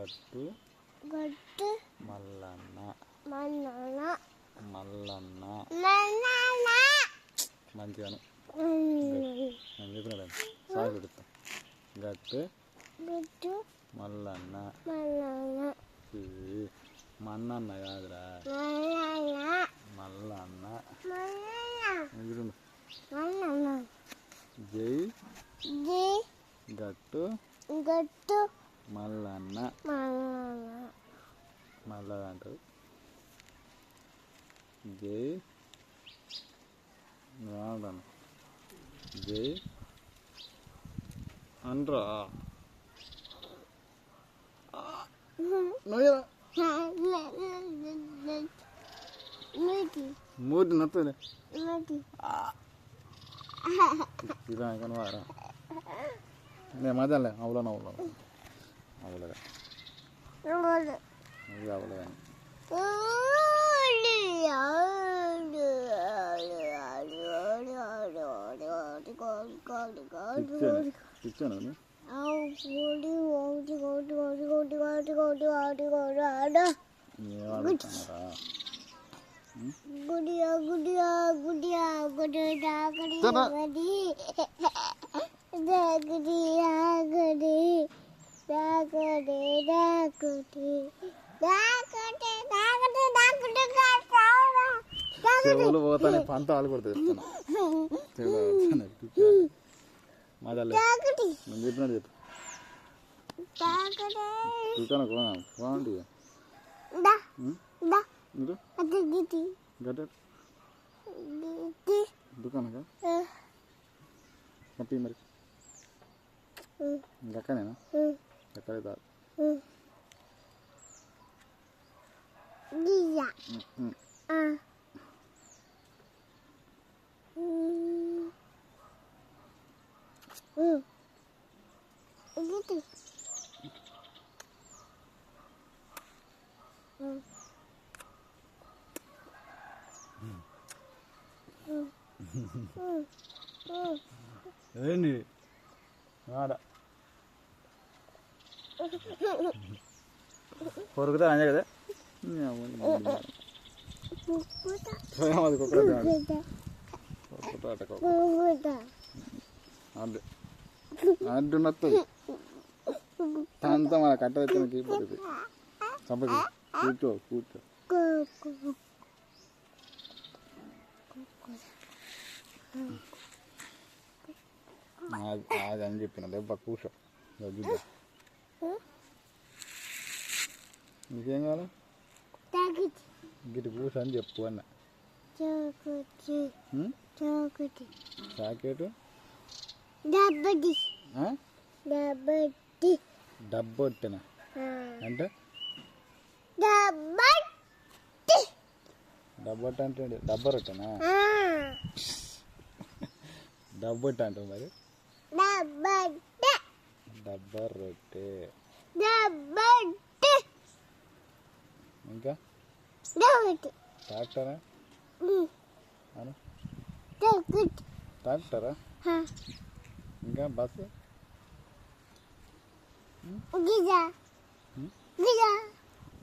గట్టు గట్టు మల్లన్న మన్నన మల్లన్న. మన్నన మంచిగాను. నేను చెప్పినాడు సాగు పెడతా. గట్టు గట్టు మల్లన్న. ఈ మన్నన్న కాదురా. మల్లన్న. ఎగురుండు మన్నన జై జీ. గట్టు. గట్టు Malana. Malana. Malana tu. J. Nalan. J. Andra. Ah. Noyala. Moody. Mood na to ne. Moody. Ah. Ilan kan wara. Ne madale, avlan avlan. அவ்வளோதான் இது அவ்வளோதாங்க குடியா குடியா குடியா குடியா குடியா குடியா குடியா చెవులు పోతానే పంత వాళ్ళు నేను చెప్పినట్టు చెప్పు. చూస్తాను? కోనా బాగుంది దుకాణకా మరి. 疲れた。うん。リザ。うん。あ。うん。うん。出て。うん。うん。うん。うん。ಹೊರಗದ ಆನೆಗದೆ ಅದೇ ಅಡ್ಡು ನತ್ತದು ತಾಂತ ಮಾಡ ಕಟ್ಟ ಹೆಚ್ಚಿನ ಕೀಪದು ಸಂಪದ ಕೂತು ಕೂತು అది అని చెప్పిన దెబ్బ కూర్చో చూద్దాం నీకేం కావాలి? గిటి పూస అని చెప్పు అన్న. సాకెట్? డబ్బొట్టినా అంటే? డబ్బొట్ట అంటే డబ్బరొట్టనా డబ్బొట్ట అంటావు మరి. డబ్బర్ రొట్టె ఇంకా? డాక్టరా అను డాక్టరా ఇంకా బస్సు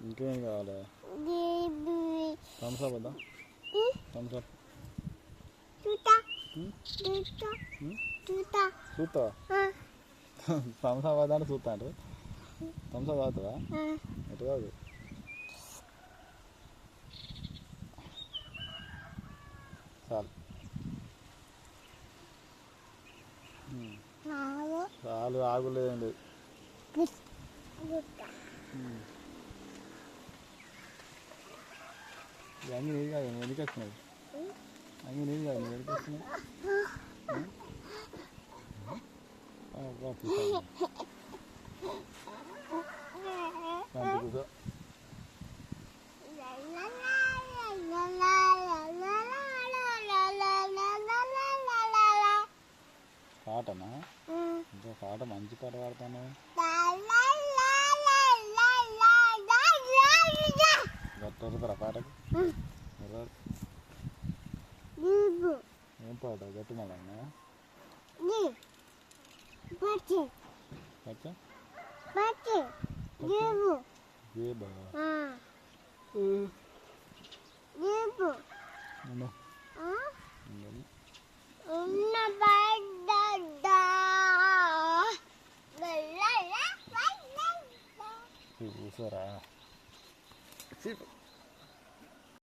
ఇంకేం కావాలి? థమ్స్అప్ వద్దా? థమ్స్అప్ చూతా చూతా చూతా సంసావాదాన్ని చూస్తాండ్రు థమ్స్ అప్ తాగుతావా ఎటు కాదు. చాలు. చాలు ఆగులేదండి అంగి నీది కాదు నువ్వు ఎడికి వచ్చినావు అంగి కాదు నువ్వు ఎడికి Oh, won't be fun. Time to go. పాటనా? ఇంకో పాట మంచి పాట పాడతాను. గట్టరుదరా పాటకు? ఏం పాట? గట్టి మళ్ళీ పచ్చి పచ్చ పచ్చి జేబు జేబా జేబు ఉన్న బయట చూసారా